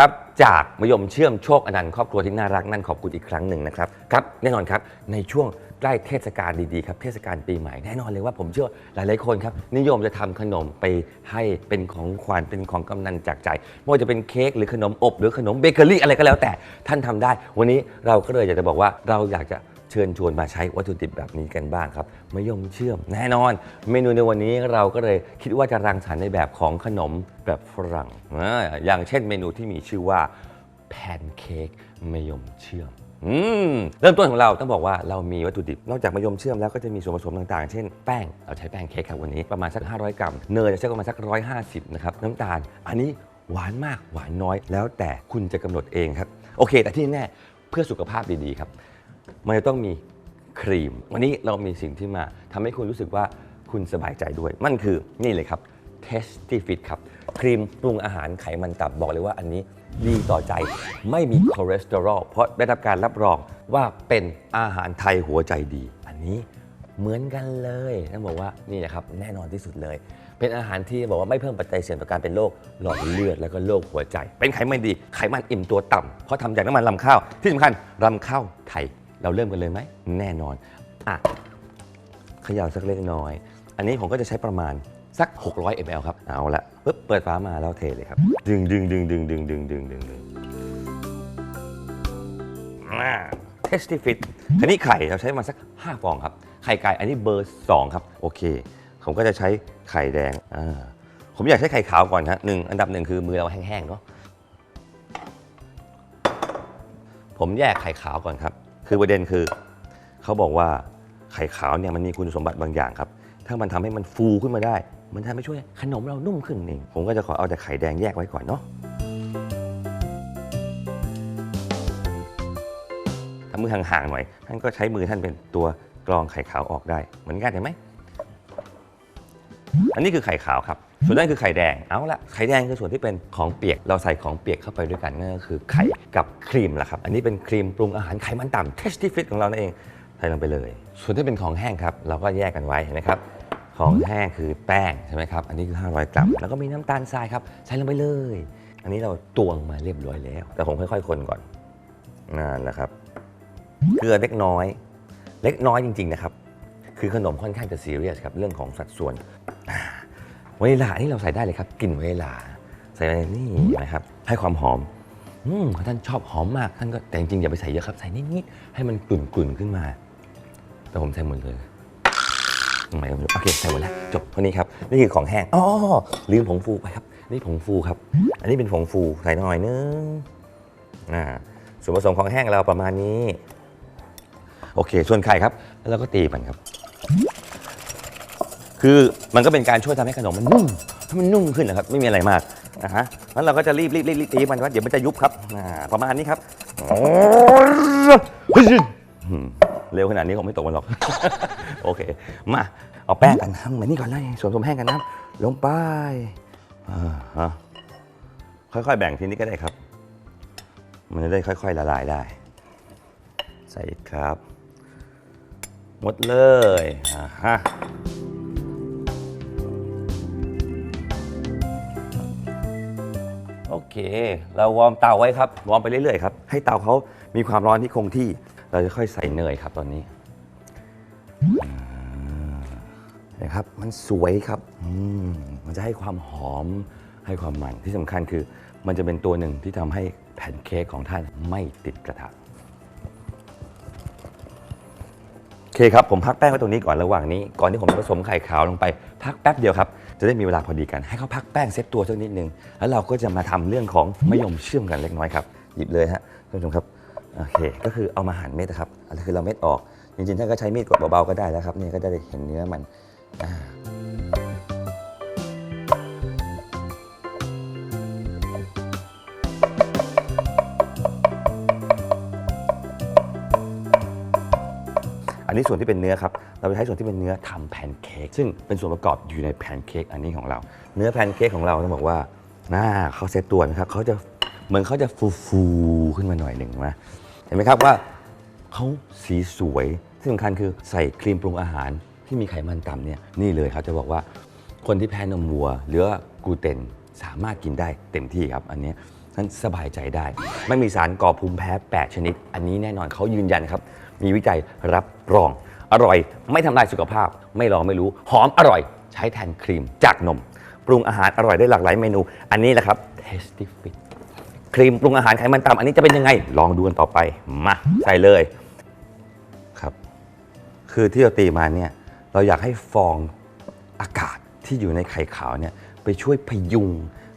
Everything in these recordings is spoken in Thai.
ครับ จากมยมเชื่อมโชคอนันต์ครอบครัวที่น่ารักนั่นขอบคุณอีกครั้งหนึ่งนะครับครับแน่นอนครับในช่วงใกล้เทศกาลดีๆครับเทศกาลปีใหม่แน่นอนเลยว่าผมเชื่อว่าหลายๆคนครับนิยมจะทำขนมไปให้เป็นของขวัญเป็นของกำนันจากใจไม่ว่าจะเป็นเค้กหรือขนมอบ หรือขนมเบเกอรี่อะไรก็แล้วแต่ท่านทำได้ วันนี้เราก็เลยอยากจะบอกว่าเราอยากจะ เชิญชวนมาใช้วัตถุดิบแบบนี้กันบ้างครับมะยมเชื่อมแน่นอน เมนูในวันนี้เราก็เลยคิดว่าจะรังสรรค์ในแบบของขนมแบบฝรั่งอ่าอย่างเช่นเมนูที่มีชื่อว่าแพนเค้กมะยมเชื่อมอืมเริ่มต้นของเราต้องบอกว่าเรามีวัตถุดิบ นอกจากมะยมเชื่อมแล้วก็จะมีส่วนผสมต่างๆ เช่นแป้ง เราใช้แป้งเค้กครับวันนี้ประมาณสัก 500 กรัม เนยจะใช้ประมาณสัก 150 นะครับ น้ำตาล อันนี้หวานมากหวานน้อย แล้วแต่คุณจะกำหนดเองครับ โอเค แต่ที่แน่เพื่อสุขภาพดีๆครับ มันจะต้องมีครีม วันนี้เรามีสิ่งที่มาทำให้คุณรู้สึกว่าคุณสบายใจด้วย มันคือนี่เลยครับ Tasty Fit ครับ ครีมปรุงอาหารไขมันต่ำบอกเลยว่าอันนี้ดีต่อใจไม่มีคอเลสเตอรอลเพราะได้รับการรับรองว่าเป็นอาหารไทยหัวใจดี อันนี้เหมือนกันเลยต้องบอกว่านี่นะครับแน่นอนที่สุดเลย เป็นอาหารที่บอกว่าไม่เพิ่มปัจจัยเสี่ยงต่อการเป็นโรคหลอดเลือดแล้วก็โรคหัวใจ เป็นไขมันดีไขมันอิ่มตัวต่ำเพราะทำจากน้ำมันลำข้าวที่สำคัญลำข้าวไทย เราเริ่มกันเลยไหม แน่นอนอะเขย่าสักเล็กน้อย อันนี้ผมก็จะใช้ประมาณสัก 600 ml ครับ เอาละปุ๊บเปิดฝามาแล้วเทเลยครับ ดึงดึงดึงดึงดึงดึงดึงดึงดึงเทสตี้ฟิตอันนี้ไข่เราใช้มาสัก 5 ฟองครับ ไข่ไก่อันนี้เบอร์ 2 ครับ โอเค ผมก็จะใช้ไข่แดงอ่าผมอยากใช้ไข่ขาวก่อนฮะหนึ่งอันดับหนึ่งคือมือเราแห้งๆเนาะผมแยกไข่ขาวก่อนครับ คือประเด็นคือเขาบอกว่าไข่ขาวเนี่ยมันมีคุณสมบัติบางอย่างครับ ถ้ามันทำให้มันฟูขึ้นมาได้ มันทำให้ช่วยขนมเรานุ่มขึ้นเอง ผมก็จะขอเอาแต่ไข่แดงแยกไว้ก่อนเนาะถ้ามือห่างๆหน่อย ท่านก็ใช้มือท่านเป็นตัวกรองไข่ขาวออกได้ เหมือนกันเห็นไหม อันนี้คือไข่ขาวครับ ส่วนนั้นคือไข่แดง เอาละไข่แดงคือส่วนที่เป็นของเปียก เราใส่ของเปียกเข้าไปด้วยกันนั่นก็คือไข่กับครีมละครับ อันนี้เป็นครีมปรุงอาหารไขมันต่ำ Tasty Fit ของเรานั่นเอง ใส่ลงไปเลย ส่วนที่เป็นของแห้งครับ เราก็แยกกันไว้เห็นไหมครับ ของแห้งคือแป้งใช่ไหมครับ อันนี้คือ 500 กรัม แล้วก็มีน้ำตาลทรายครับ ใส่ลงไปเลย อันนี้เราตวงมาเรียบร้อยแล้ว แต่ผมค่อย ๆ คนก่อนนั่นแหละครับ เกลือเล็กน้อย เล็กน้อยจริง ๆ นะครับ คือขนมค่อนข้างจะซีเรียสครับเรื่องของสัดส่วน วานิลานี่เราใส่ได้เลยครับกลิ่นวานิลาใส่ไปนี่นะครับให้ความหอมอืมท่านชอบหอมมากท่านก็แต่จริงๆอย่าไปใส่เยอะครับใส่นิดๆให้มันกลุ่นๆขึ้นมา แต่ผมใส่หมดเลยทำไม่โอเคใส่หมดแล้วจบเท่านี้ครับนี่คือของแห้งอ๋อลืมผงฟูไปครับ นี่ผงฟูครับ อันนี้เป็นผงฟูใส่หน่อยนึงอ่าส่วนผสมของแห้งเราประมาณนี้ โอเค ส่วนไข่ครับ แล้วเราก็ตีมันครับ คือมันก็เป็นการช่วยทำให้ขนมมันนุ่มให้มันนุ่มขึ้นนะครับ ไม่มีอะไรมากนะฮะงั้นเราก็จะรีบรีบรีบรีบตีมันว่าเดี๋ยวมันจะยุบครับอ่าประมาณนี้ครับโอ้ยอืมเร็วขนาดนี้คงไม่ตกมันหรอก โอเค มาเอาแป้งกันทำเหมือนนี้ก่อนเลยส่วนผสมแห้งกันน้ำลงไปอ่าฮะค่อยๆแบ่งทีนี้ก็ได้ครับ มันจะได้ค่อย ๆ ละลายได้ ใส่ครับ หมดเลยอ่าฮะ เค เราวอร์มเตาไว้ครับ วอร์มไปเรื่อยๆครับ ให้เตาเขามีความร้อนที่คงที่ เราจะค่อยใส่เนยครับตอนนี้นะครับ มันสวยครับมมันจะให้ความหอม ให้ความมัน ที่สำคัญคือ มันจะเป็นตัวหนึ่งที่ทำให้แผ่นเค้กของท่านไม่ติดกระทะโอเคครับ ผมพักแป้งไว้ตรงนี้ก่อนระหว่างนี้ ก่อนที่ผมจะผสมไข่ขาวลงไป พักแป๊บเดียวครับ จะได้มีเวลาพอดีกันให้เขาพักแป้งเซตตัวสักนิดนึง แล้วเราก็จะมาทำเรื่องของมะยมเชื่อมกันเล็กน้อยครับ หยิบเลยฮะท่านผู้ชมครับโอเค ก็คือเอามาหั่นเม็ดนะครับอันนี้คือเราเม็ดออก จริงๆท่านก็ใช้มีดกดเบาๆก็ได้แล้วครับนี่ก็จะได้เห็นเนื้อมันอ่า อันนี้ส่วนที่เป็นเนื้อครับ เราจะใช้ส่วนที่เป็นเนื้อทำแพนเค้กซึ่งเป็นส่วนประกอบอยู่ในแพนเค้กอันนี้ของเรา เนื้อแพนเค้กของเราต้องบอกว่าน่าเขาเซตตัวนะครับเขาจะเหมือนเขาจะฟูๆขึ้นมาหน่อยหนึ่งนะเห็นไหมครับว่าเขาสีสวยที่สำคัญคือใส่ครีมปรุงอาหารที่มีไขมันต่ำเนี่ยนี่เลยครับจะบอกว่าคนที่แพ้นมวัว หรือกลูเตนสามารถกินได้เต็มที่ครับ อันนี้นั้นสบายใจได้ ไม่มีสารก่อภูมิแพ้ 8 ชนิด อันนี้แน่นอนเขายืนยันครับ มีวิจัยรับรอง อร่อย ไม่ทำลายสุขภาพ ไม่ลองไม่รู้ หอมอร่อย ใช้แทนครีมจากนม ปรุงอาหารอร่อยได้หลากหลายเมนู อันนี้แหละครับ Tasty Fit ครีมปรุงอาหารไขมันต่ำอันนี้จะเป็นยังไง ลองดูกันต่อไป มาใส่เลยครับ คือที่เราตีมาเนี่ยเราอยากให้ฟองอากาศที่อยู่ในไข่ขาวเนี่ยไปช่วยพยุง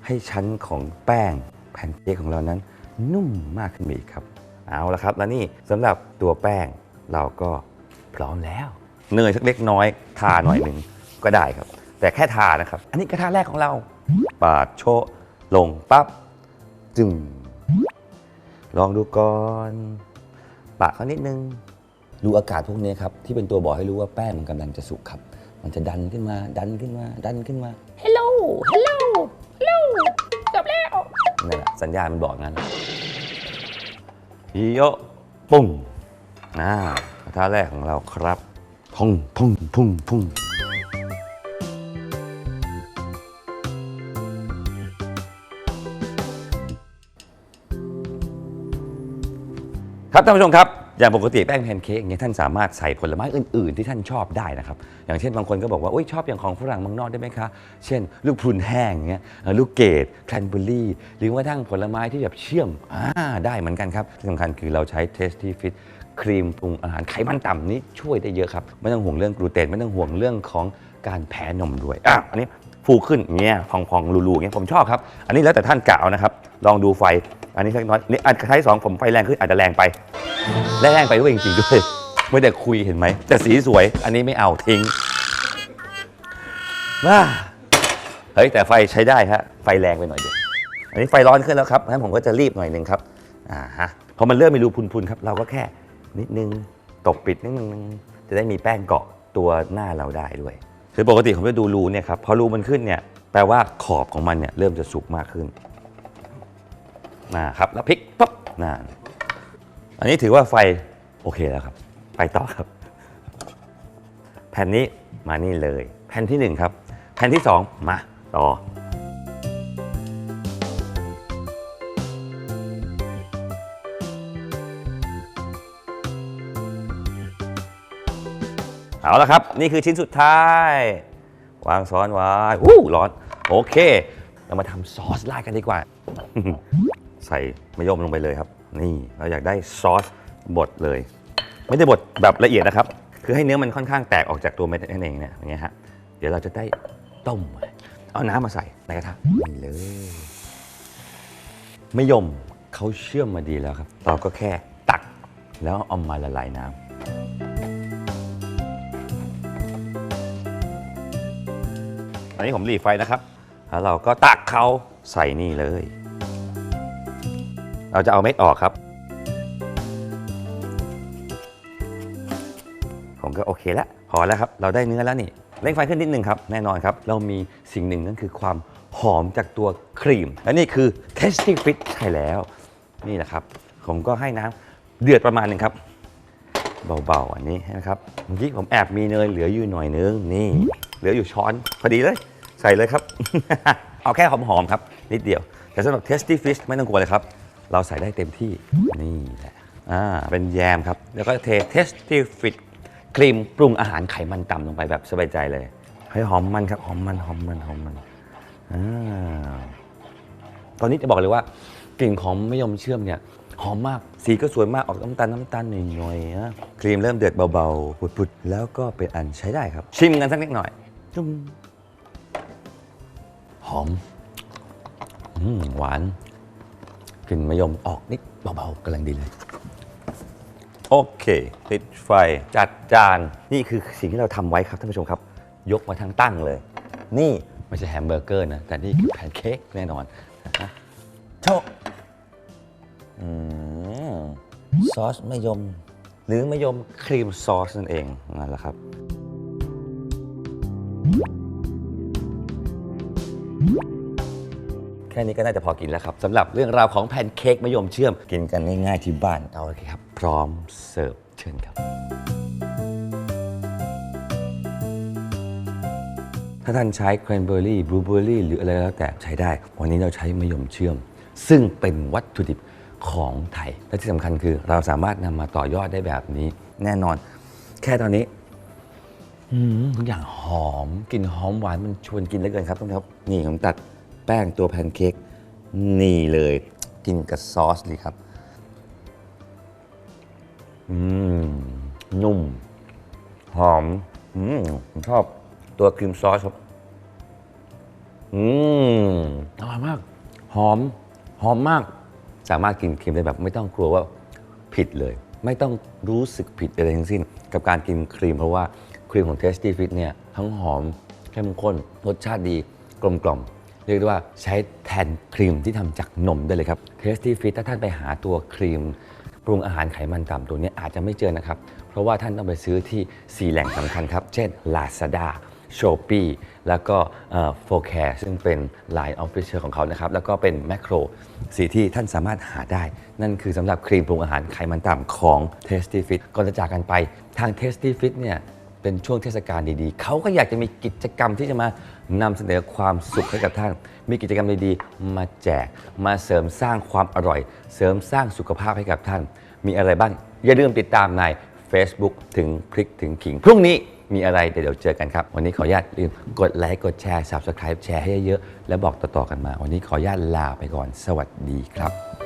ให้ชั้นของแป้งแผ่นเค้กของเรานั้น นุ่มมากขึ้นไปอีกครับ เอาละครับแล้วนี่สำหรับตัวแป้งเราก็พร้อมแล้วเนยสักเล็กน้อยทาหน่อยหนึ่งก็ได้ครับ แต่แค่ทานะครับ อันนี้กระทะแรกของเราปาดโชะลงปั๊บจึงลองดูก่อนปะเขานิดนึงรูอากาศพวกนี้ครับ ที่เป็นตัวบอกให้รู้ว่าแป้งมันกำลังจะสุกครับ มันจะดันขึ้นมาดันขึ้นมา ดันขึ้นมา Hello Hello Hello จบแล้วนั่นแหละสัญญาณมันบอกงั้น ฮิโยะปุ้งอ่ากระทะแรกของเราครับพุ่งพุ่งพุ่งพุ่งครับท่านผู้ชมครับ อย่างปกติแป้งแพนเค้กอย่างเงี้ยท่านสามารถใส่ผลไม้อื่น ๆ ที่ท่านชอบได้นะครับ อย่างเช่นบางคนก็บอกว่าโอ้ยชอบอย่างของฝรั่งเมืองนอกได้ไหมคะ เช่น ลูกพรุนแห้งเงี้ยเอ่อลูกเกดแคลนเบอร์รี่ หรือว่าทั้งผลไม้ที่แบบเชื่อมอ่าได้เหมือนกันครับที่สำคัญคือเราใช้ Tasty Fit ครีมปรุงอาหารไขมันต่ำนี้ช่วยได้เยอะครับ ไม่ต้องห่วงเรื่องกลูเตนไม่ต้องห่วงเรื่องของการแพ้นมด้วยอะอันนี้ ฟูขึ้นอย่างเงี้ยพองๆรูๆอย่างเงี้ยผมชอบครับ อันนี้แล้วแต่ท่านกะเอานะครับ ลองดูไฟ อันนี้เล็กน้อยนี่อันใช้สองผมไฟแรงขึ้นอาจจะแรงไปแรงไปด้วยจริงๆด้วยไม่ได้คุยเห็นไหมแต่สีสวย อันนี้ไม่เอาทิ้งว้าเฮ้ยแต่ไฟใช้ได้ฮะไฟแรงไปหน่อยเดียวอันนี้ไฟร้อนขึ้นแล้วครับงั้นผมก็จะรีบหน่อยหนึ่งครับอ่าฮะพอมันเริ่มมีรูพุนๆครับ เราก็แค่นิดนึงตกปิดนิดนึงจะได้มีแป้งเกาะตัวหน้าเราได้ด้วย คือปกติผมจะดูรูเนี่ยครับพอรูมันขึ้นเนี่ยแปลว่าขอบของมันเนี่ยเริ่มจะสุกมากขึ้นนะครับแล้วพลิกปั๊บนานอันนี้ถือว่าไฟโอเคแล้วครับ ไปต่อครับ แผ่นนี้มานี่เลย แผ่นที่หนึ่งครับ แผ่นที่สองมาต่อ เอาละครับ นี่คือชิ้นสุดท้าย วางซ้อนไว้อู้ร้อน โอเค เรามาทำซอสราดกันดีกว่า ใส่มะยมลงไปเลยครับ นี่เราอยากได้ซอสบดเลย ไม่ได้บดแบบละเอียดนะครับ คือให้เนื้อมันค่อนข้างแตกออกจากตัวเม็ดนั่นเองเนี่ยอย่างเงี้ยฮะเดี๋ยวเราจะได้ต้ม เอาน้ำมาใส่ในกระทะนี่เลยมะยมเขาเชื่อมมาดีแล้วครับ เราก็แค่ตักแล้วเอามาละลายน้ำ อันนี้ผมหลีไฟนะครับ แล้วเราก็ตักเขาใส่นี่เลย เราจะเอาเม็ดออกครับ ผมก็โอเคแล้วพอแล้วครับ เราได้เนื้อแล้วนี่เร่งไฟขึ้นนิดนึงครับ แน่นอนครับ เรามีสิ่งหนึ่งนั่นคือความหอมจากตัวครีม และนี่คือ Tasty Fit ใช่แล้ว นี่แหละครับ ผมก็ให้น้ำเดือดประมาณหนึงครับ เบาๆ อันนี้นะครับเมื่อกี้ผมแอบมีเนยเหลืออยู่หน่อยนึง นี่ เหลืออยู่ช้อนพอดีเลย ใส่เลยครับ เอาแค่หอมๆครับ นิดเดียว แต่สำหรับ Tasty Fish ไม่ต้องกลัวเลยครับ เราใส่ได้เต็มที่นี่แหละอ่าเป็นแยมครับ แล้วก็เท Tasty Fit ครีมปรุงอาหารไขมันต่ำลงไปแบบสบายใจเลยให้หอมมันครับหอมมันหอมมันหอมมันอ่าตอนนี้จะบอกเลยว่ากลิ่นของมะยมเชื่อมเนี่ยหอมมาก สีก็สวยมากออกน้ำตาลน้ำตาลหน่อยๆนะครีมเริ่มเดือดเบาๆปุดๆแล้วก็เป็นอันใช้ได้ครับ ชิมกันสักนิดหน่อยจุ๊ม อมอืมหวานกลิ่นมะยมออกนิดเบาๆกำลังดีเลย โอเค ติดไฟจัดจาน นี่คือสิ่งที่เราทำไว้ครับท่านผู้ชมครับ ยกมาทั้งตั้งเลย นี่ไม่ใช่แฮมเบอร์เกอร์นะ แต่นี่คือแพนเค้กแน่นอนนะฮะโชะอืมซอสมะยม หรือมะยมครีมซอสนั่นเองนั่นแหละครับ แค่นี้ก็น่าจะพอกินแล้วครับสำหรับเรื่องราวของแพนเค้กมะยมเชื่อมกินกันง่ายๆที่บ้านเอาโอเคครับ พร้อมเสิร์ฟเชิญครับ ถ้าท่านใช้แครนเบอร์รี่บลูเบอร์รี่หรืออะไรแล้วแต่ใช้ได้ วันนี้เราใช้มะยมเชื่อม ซึ่งเป็นวัตถุดิบของไทย และที่สำคัญคือเราสามารถนำมาต่อยอดได้แบบนี้ แน่นอน แค่ตอนนี้อืมทุกอย่างหอมกลิ่นหอมหวานมันชวนกินเหลือเกินครับทุกท่านครับนี่ผมตัด แป้งตัวแพนเค้กนี่เลยกินกับซอสเลยครับอืมนุ่ม หอมอืมผมชอบตัวครีมซอสครับอืมอร่อยมาก หอม หอมมาก สามารถกินครีมได้แบบ ไม่ต้องกลัวว่าผิดเลย ไม่ต้องรู้สึกผิดอะไรทั้งสิ้น กับการกินครีม เพราะว่าครีมของ Tasty Fit เนี่ย ทั้งหอมเข้มข้นรสชาติดีกลมกล่อม เรียกได้ว่าใช้แทนครีมที่ทำจากนมได้เลยครับ Tasty Fit ถ้าท่านไปหาตัวครีม ปรุงอาหารไขมันต่ำตัวนี้อาจจะไม่เจอนะครับ เพราะว่าท่านต้องไปซื้อที่ 4 แหล่งสำคัญครับ เช่น Lazada s h o p e e แล้วก็โฟแคร์ซึ่งเป็น Line Official ของเขานะครับ แล้วก็เป็น Macro สีที่ท่านสามารถหาได้ นั่นคือสำหรับครีมปรุงอาหารไขมันต่ำของ Tasty Fit ก่อนจะจากกันไปทาง Tasty Fit เนี่ย เป็นช่วงเทศกาลดีๆ เขาก็อยากจะมีกิจกรรมที่จะมานำเสนอความสุขให้กับท่าน มีกิจกรรมดีๆ มาแจก มาเสริมสร้างความอร่อย เสริมสร้างสุขภาพให้กับท่าน มีอะไรบ้าง อย่าลืมติดตามใน Facebook ถึงพริกถึงขิง พรุ่งนี้มีอะไรเดี๋ยวเจอกันครับ วันนี้ขออนุญาตลืมกดไลค์กดแชร์ Subscribe แชร์ให้เยอะๆและบอกต่อๆกันมา วันนี้ขออนุญาตลาไปก่อน สวัสดีครับ